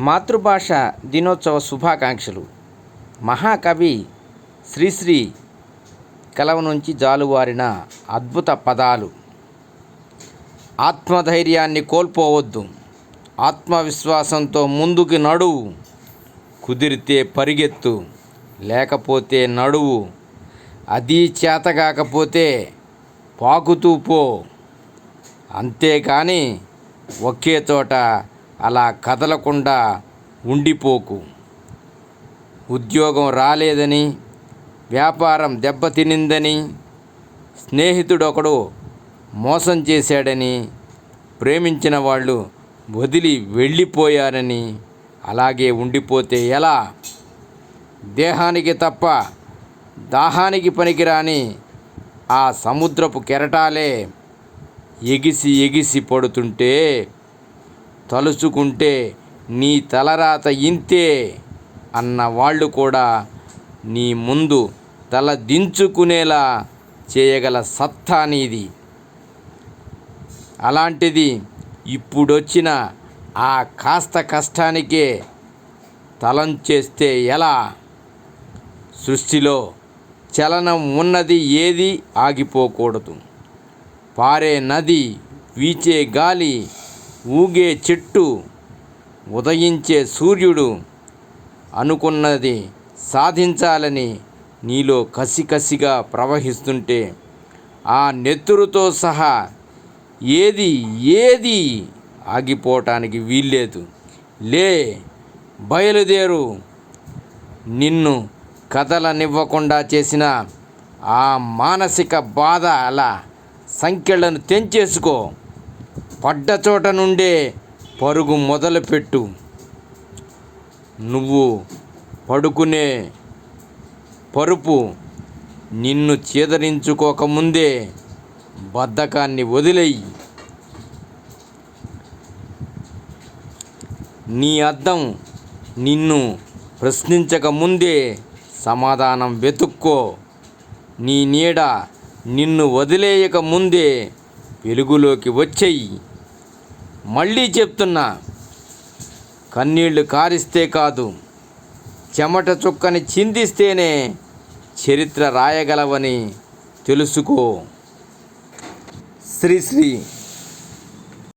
మాతృభాష దినోత్సవ శుభాకాంక్షలు. మహాకవి శ్రీశ్రీ కలవ నుంచి జాలువారిన అద్భుత పదాలు. ఆత్మధైర్యాన్ని కోల్పోవద్దు. ఆత్మవిశ్వాసంతో ముందుకు నడువు కుదిరితే పరిగెత్తు. లేకపోతే నడువు. అది చేతగాకపోతే పాకుతూ పో. అంతేకాని ఒకే చోట అలా కదలకుండా ఉండిపోకు. ఉద్యోగం రాలేదని వ్యాపారం దెబ్బతినిందని స్నేహితుడొకడు మోసం చేశాడని ప్రేమించిన వాళ్ళు వదిలి వెళ్ళిపోయారని అలాగే ఉండిపోతే ఎలా? దేహానికి తప్ప దాహానికి పనికిరాని ఆ సముద్రపు కెరటాలే ఎగిసి ఎగిసి పడుతుంటే తలుచుకుంటే నీ తలరాత ఇంతే అన్న వాళ్ళు కూడా నీ ముందు తల దించుకునేలా చేయగల సత్తా నీది. అలాంటిది ఇప్పుడొచ్చిన ఆ కాస్త కష్టానికే తలం చేస్తే ఎలా? సృష్టిలో చలనం ఉన్నది ఏది ఆగిపోకూడదు. పారే నది వీచే గాలి ఊగే చెట్టు ఉదయించే సూర్యుడు అనుకున్నది సాధించాలని నీలో కసికసిగా ప్రవహిస్తుంటే ఆ నెత్తురుతో సహా ఏది ఏది ఆగిపోవటానికి వీల్లేదు. లే బయలుదేరు. నిన్ను కదలనివ్వకుండా చేసిన ఆ మానసిక బాధ అలా సంఖ్యలను తెంచేసుకో. పడ్డ చోట నుండే పరుగు మొదలుపెట్టు. నువ్వు పడుకునే పరుపు నిన్ను చేదరించుకోకముందే బద్ధకాన్ని వదిలేయి. నీ అద్దం నిన్ను ప్రశ్నించక ముందే సమాధానం వెతుక్కో. నీ నీడ నిన్ను వదిలేయక ముందే వెలుగులోకి వచ్చేయి. మళ్ళీ చెప్తున్నా కన్నీళ్ళు కారిస్తే కాదు చెమట చుక్కని చిందిస్తేనే చరిత్ర రాయగలవని తెలుసుకో. శ్రీశ్రీ